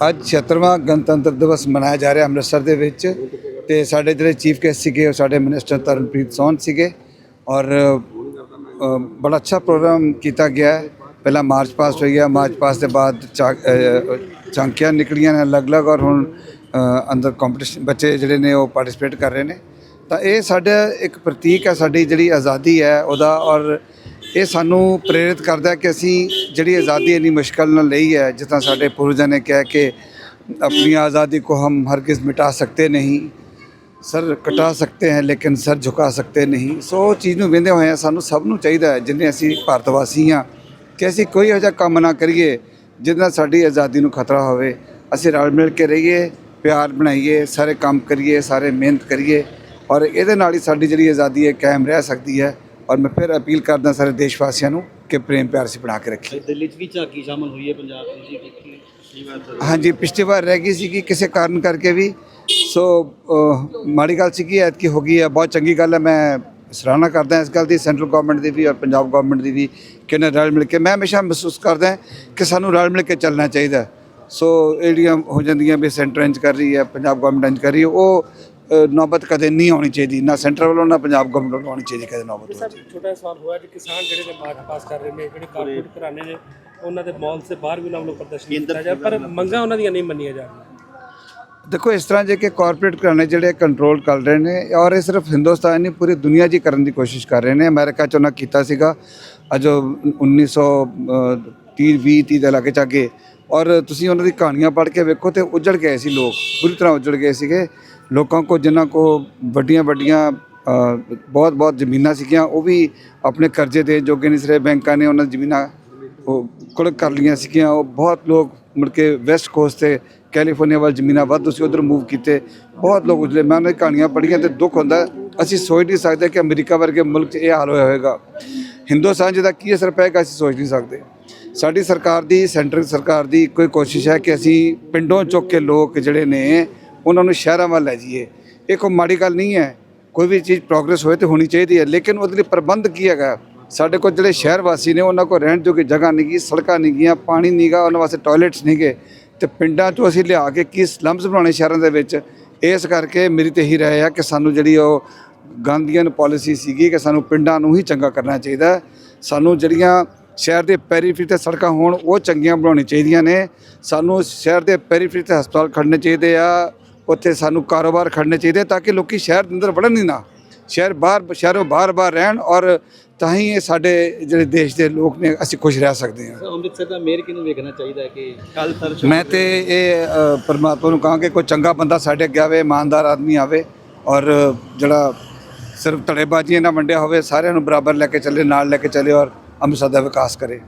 ਅੱਜ 76ਵਾਂ ਗਣਤੰਤਰ ਦਿਵਸ ਮਨਾਇਆ ਜਾ ਰਿਹਾ ਅੰਮ੍ਰਿਤਸਰ ਦੇ ਵਿੱਚ ਤੇ ਸਾਡੇ ਜਿਹੜੇ ਚੀਫ ਗੈਸਟ ਸੀਗੇ, ਉਹ ਸਾਡੇ ਮਿਨਿਸਟਰ ਤਰਨਪ੍ਰੀਤ ਸੌਨ ਸੀਗੇ ਔਰ ਬੜਾ ਅੱਛਾ ਪ੍ਰੋਗਰਾਮ ਕੀਤਾ ਗਿਆ ਹੈ। ਪਹਿਲਾਂ ਮਾਰਚ ਪਾਸਟ ਹੋਈ ਗਿਆ, ਮਾਰਚ ਪਾਸਟ ਦੇ ਬਾਅਦ ਚਾ- ਝਾਂਕੀਆਂ ਨਿਕਲੀਆਂ ਨੇ ਅਲੱਗ-ਅਲੱਗ ਔਰ ਹੁਣ ਅੰਦਰ ਕੰਪੀਟੀਸ਼ਨ ਬੱਚੇ ਜਿਹੜੇ ਨੇ ਉਹ ਪਾਰਟਿਸਿਪੇਟ ਕਰ ਰਹੇ ਨੇ ਤਾਂ ਇਹ ਸਾਡਾ ਇੱਕ ਪ੍ਰਤੀਕ ਹੈ, ਸਾਡੀ ਜਿਹੜੀ ਆਜ਼ਾਦੀ ਹੈ ਉਹਦਾ ਔਰ ਇਹ ਸਾਨੂੰ ਪ੍ਰੇਰਿਤ ਕਰਦਾ ਹੈ ਕਿ ਅਸੀਂ ਜਿਹੜੀ ਆਜ਼ਾਦੀ ਇੰਨੀ ਮੁਸ਼ਕਲ ਨਾਲ ਲਈ ਹੈ ਜਿਸ ਤਰ੍ਹਾਂ ਸਾਡੇ ਪੂਰਵਜਾਂ ਨੇ ਕਿਹਾ ਕਿ ਆਪਣੀ ਆਜ਼ਾਦੀ को हम हरगिज़ मिटा सकते नहीं ਸਰ ਕਟਾ ਸਕਤੇ ਹੈ ਲੇਕਿਨ ਸਰ ਝੁਕਾ ਸਕਤੇ ਨਹੀਂ ਸੋ ਉਹ ਚੀਜ਼ ਨੂੰ ਵੇਂਦੇ ਹੋਏ ਸਾਨੂੰ ਸਭ ਨੂੰ ਚਾਹੀਦਾ ਹੈ ਜਿੰਨੇ ਅਸੀਂ ਭਾਰਤ ਵਾਸੀ ਹਾਂ ਕਿ ਅਸੀਂ ਕੋਈ ਇਹੋ ਜਿਹਾ ਕੰਮ ਨਾ ਕਰੀਏ ਜਿਹਦੇ ਨਾਲ ਸਾਡੀ ਆਜ਼ਾਦੀ ਨੂੰ ਖਤਰਾ ਹੋਵੇ ਅਸੀਂ ਰਲ ਮਿਲ ਕੇ ਰਹੀਏ ਪਿਆਰ ਬਣਾਈਏ ਸਾਰੇ ਕੰਮ ਕਰੀਏ ਸਾਰੇ ਮਿਹਨਤ ਕਰੀਏ ਔਰ ਇਹਦੇ ਨਾਲ ਹੀ ਸਾਡੀ ਜਿਹੜੀ ਆਜ਼ਾਦੀ ਹੈ ਕਾਇਮ ਰਹਿ ਸਕਦੀ ਹੈ ਔਰ ਮੈਂ ਫਿਰ ਅਪੀਲ ਕਰਦਾ ਸਾਰੇ ਦੇਸ਼ ਵਾਸੀਆਂ ਨੂੰ ਕਿ ਪ੍ਰੇਮ ਪਿਆਰ ਸੀ ਬਣਾ ਕੇ ਰੱਖੀਏ। ਦਿੱਲੀ 'ਚ ਵੀ ਝਾਕੀ ਸ਼ਾਮਲ ਹੋਈ ਹੈ ਪੰਜਾਬ ਦੀ ਜੀ ਦੇਖੀ। ਕੀ ਹਾਂਜੀ ਪਿਛਲੀ ਵਾਰ ਰਹਿ ਗਈ ਸੀ ਕਿ ਕਿਸੇ ਕਾਰਨ ਕਰਕੇ ਵੀ। ਸੋ ਮਾੜੀ ਗੱਲ ਸੀ ਕਿ ਐਤਕੀ ਹੋ ਗਈ ਹੈ ਬਹੁਤ ਚੰਗੀ ਗੱਲ ਹੈ। ਮੈਂ ਸਰਾਹਨਾ ਕਰਦਾ ਇਸ ਗੱਲ ਦੀ ਸੈਂਟਰਲ ਗਵਰਨਮੈਂਟ ਦੀ ਵੀ ਔਰ ਪੰਜਾਬ ਗਵਰਨਮੈਂਟ ਦੀ ਵੀ ਕਿ ਉਹਨਾਂ ਰਲ ਮਿਲ ਕੇ ਮੈਂ ਹਮੇਸ਼ਾ ਮਹਿਸੂਸ ਕਰਦਾ ਕਿ ਸਾਨੂੰ ਰਲ ਮਿਲ ਕੇ ਚੱਲਣਾ ਚਾਹੀਦਾ। ਸੋ ਇਹ ਜਿਹੜੀਆਂ ਹੋ ਜਾਂਦੀਆਂ ਵੀ ਸੈਂਟਰ ਇੰਚ ਕਰ ਰਹੀ ਹੈ ਪੰਜਾਬ ਗਵਰਨਮੈਂਟ ਇੰਚ ਕਰ ਰਹੀ ਹੈ ਉਹ ਨੌਬਤ ਕਦੇ ਨਹੀਂ ਆਉਣੀ ਚਾਹੀਦੀ ਨਾ ਸੈਂਟਰ ਵੱਲੋਂ ਨਾ ਪੰਜਾਬ ਗਵਰਨਮੈਂਟ ਵੱਲੋਂ ਆਉਣੀ ਚਾਹੀਦੀ ਕਦੇ ਨੌਬਤ ਸਰ ਛੋਟਾ ਸਵਾਲ ਹੋਇਆ ਕਿ ਕਿਸਾਨ ਜਿਹੜੇ ਨੇ ਮਾਰਚ ਪਾਸ ਕਰ ਰਹੇ ਨੇ ਜਿਹੜੇ ਕਾਰਪੋਰੇਟ ਘਰਾਣੇ ਨੇ ਉਹਨਾਂ ਦੇ ਮਾਲ ਸੇ ਬਾਹਰ ਵੀ ਉਹਨਾਂ ਵੱਲੋਂ ਪ੍ਰਦਰਸ਼ਨ ਕੀਤਾ ਜਾ ਪਰ ਮੰਗਾਂ ਉਹਨਾਂ ਦੀਆਂ ਨਹੀਂ ਮੰਨੀਆਂ ਜਾ ਰਹੀਆਂ। ਦੇਖੋ ਇਸ ਤਰ੍ਹਾਂ ਜੇ ਕਿ ਕਾਰਪੋਰੇਟ ਘਰਾਣੇ ਜਿਹੜੇ ਕੰਟਰੋਲ ਕਰ ਰਹੇ ਨੇ ਔਰ ਇਹ ਸਿਰਫ ਹਿੰਦੁਸਤਾਨ ਨਹੀਂ ਪੂਰੀ ਦੁਨੀਆ 'ਚ ਹੀ ਕਰਨ ਦੀ ਕੋਸ਼ਿਸ਼ ਕਰ ਰਹੇ ਨੇ। ਅਮਰੀਕਾ 'ਚ ਉਹਨਾਂ ਕੀਤਾ ਸੀਗਾ ਅਜੋ 1930 20 30 ਦੇ ਲਾਗੇ ਚਾਗੇ ਔਰ ਤੁਸੀਂ ਉਹਨਾਂ ਦੀ ਕਹਾਣੀਆਂ ਪੜ੍ਹ ਕੇ ਵੇਖੋ ਤੇ ਉਜੜ ਗਏ ਸੀ ਲੋਕ ਪੂਰੀ ਤਰ੍ਹਾਂ ਉਜੜ ਗਏ ਸੀਗੇ। ਲੋਕਾਂ ਕੋ ਜਿਨ੍ਹਾਂ ਕੋ ਵੱਡੀਆਂ ਵੱਡੀਆਂ ਬਹੁਤ ਬਹੁਤ ਜ਼ਮੀਨਾਂ ਸੀਗੀਆਂ, ਉਹ ਵੀ ਆਪਣੇ ਕਰਜ਼ੇ ਦੇ ਜੋਗੇ ਨਹੀਂ ਸਿਰੇ ਬੈਂਕਾਂ ਨੇ ਉਹਨਾਂ ਦੀ ਜ਼ਮੀਨਾਂ ਉਹ ਕੁਲਕ ਕਰ ਲਈਆਂ ਸੀਗੀਆਂ। ਉਹ ਬਹੁਤ ਲੋਕ ਮੁੜ ਕੇ ਵੈਸਟ ਕੋਸਟ ਤੇ ਕੈਲੀਫੋਰਨੀਆ ਵੱਲ ਜ਼ਮੀਨਾਂ ਵੱਧ ਤੁਸੀਂ ਉਧਰ ਮੂਵ ਕੀਤੇ। ਬਹੁਤ ਲੋਕ ਉਜਲੇ ਮੈਂ ਉਹਨਾਂ ਦੀ ਕਹਾਣੀਆਂ ਪੜ੍ਹੀਆਂ ਤੇ ਦੁੱਖ ਹੁੰਦਾ, ਅਸੀਂ ਸੋਚ ਨਹੀਂ ਸਕਦੇ ਕਿ ਅਮਰੀਕਾ ਵਰਗੇ ਮੁਲਕ 'ਚ ਇਹ ਹਾਲ ਹੋਇਆ ਹੋਵੇਗਾ। ਹਿੰਦੁਸਤਾਨ 'ਚ ਦਾ ਕੀ ਅਸਰ ਪਏਗਾ, ਅਸੀਂ ਸੋਚ ਨਹੀਂ ਸਕਦੇ। ਸਾਡੀ ਸਰਕਾਰ ਦੀ, ਸੈਂਟਰ ਸਰਕਾਰ ਦੀ ਇੱਕੋ ਹੀ ਕੋਸ਼ਿਸ਼ ਹੈ ਕਿ ਅਸੀਂ ਪਿੰਡੋਂ ਚੁੱਕ ਕੇ ਲੋਕ ਜਿਹੜੇ ਨੇ, ਉਹਨਾਂ ਨੂੰ ਸ਼ਹਿਰਾਂ ਵੱਲ ਲੈ ਜਾਈਏ। ਇਹ ਕੋਈ ਮਾੜੀ ਗੱਲ ਨਹੀਂ ਹੈ। ਕੋਈ ਵੀ ਚੀਜ਼ ਪ੍ਰੋਗਰੈਸ ਹੋਏ ਤੇ ਹੋਣੀ ਚਾਹੀਦੀ ਹੈ। ਲੇਕਿਨ ਉਹਦੇ ਲਈ ਪ੍ਰਬੰਧ ਕੀ ਹੈਗਾ? ਸਾਡੇ ਕੋਲ ਜਿਹੜੇ ਸ਼ਹਿਰ ਵਾਸੀ ਨੇ, ਉਹਨਾਂ ਕੋਲ ਰਹਿਣ ਜੋਗੀ ਜਗ੍ਹਾ ਨਹੀਂ ਗੀ ਸੜਕਾਂ ਨਹੀਂ ਗੀਆਂ ਪਾਣੀ ਨਹੀਂ ਗਾ, ਉਹਨਾਂ ਵਾਸਤੇ ਟਾਇਲਟਸ ਨਹੀਂ ਗੇ ਤੇ ਪਿੰਡਾਂ ਤੋਂ ਅਸੀਂ ਲਿਆ ਕੇ ਕੀ ਸਲਮਸ ਬਣਾਉਣੇ ਸ਼ਹਿਰਾਂ ਦੇ ਵਿੱਚ? ਇਸ ਕਰਕੇ ਮੇਰੀ ਤੇ ਇਹੀ ਰਾਏ ਆ ਕਿ ਸਾਨੂੰ ਜਿਹੜੀ ਉਹ ਗਾਂਧੀਅਨ ਪਾਲਿਸੀ ਸੀਗੀ ਕਿ ਸਾਨੂੰ ਪਿੰਡਾਂ ਨੂੰ ਹੀ ਚੰਗਾ ਕਰਨਾ ਚਾਹੀਦਾ ਸਾਨੂੰ ਜਿਹੜੀਆਂ ਸ਼ਹਿਰ ਦੇ ਪੈਰੀਫਰੀ ਤੇ ਸੜਕਾਂ ਹੋਣ ਉਹ ਚੰਗੀਆਂ ਬਣਾਉਣੀਆਂ ਚਾਹੀਦੀਆਂ ਨੇ। ਸਾਨੂੰ ਸ਼ਹਿਰ ਦੇ ਪੈਰੀਫਰੀ ਤੇ ਹਸਪਤਾਲ ਖੜਨੇ ਚਾਹੀਦੇ ਆ ਉੱਥੇ ਸਾਨੂੰ ਕਾਰੋਬਾਰ ਖੜਨੇ ਚਾਹੀਦੇ ਤਾਂ ਕਿ ਲੋਕੀ ਸ਼ਹਿਰ ਦੇ ਅੰਦਰ ਵੜਨ ਹੀ ਨਾ। ਸ਼ਹਿਰ ਬਾਹਰ ਸ਼ਹਿਰੋਂ ਬਾਹਰ ਬਾਹਰ ਰਹਿਣ ਔਰ ਤਾਂ ਹੀ ਇਹ ਸਾਡੇ ਜਿਹੜੇ ਦੇਸ਼ ਦੇ ਲੋਕ ਨੇ ਅਸੀਂ ਖੁਸ਼ ਰਹਿ ਸਕਦੇ ਹਾਂ। ਸਰ ਅੰਮ੍ਰਿਤਸਰ ਦਾ ਮੇਅਰ ਕਿਹਨੂੰ ਵੇਖਣਾ ਚਾਹੀਦਾ ਹੈ ਕਿ ਕੱਲ ਸਰ ਮੈਂ ਤੇ ਇਹ ਪਰਮਾਤਮਾ ਨੂੰ ਕਹਾਂ ਕਿ ਕੋਈ ਚੰਗਾ ਬੰਦਾ ਸਾਡੇ ਅੱਗੇ ਆਵੇ ਇਮਾਨਦਾਰ ਆਦਮੀ ਆਵੇ ਔਰ ਜਿਹੜਾ ਸਿਰਫ ਧੜੇਬਾਜ਼ੀ ਨਾ ਵੰਡਿਆ ਹੋਵੇ ਸਾਰਿਆਂ ਨੂੰ ਬਰਾਬਰ ਲੈ ਕੇ ਚੱਲੇ ਨਾਲ ਲੈ ਕੇ ਚੱਲੇ ਔਰ ਅੰਮ੍ਰਿਤਸਰ ਦਾ ਵਿਕਾਸ ਕਰੇ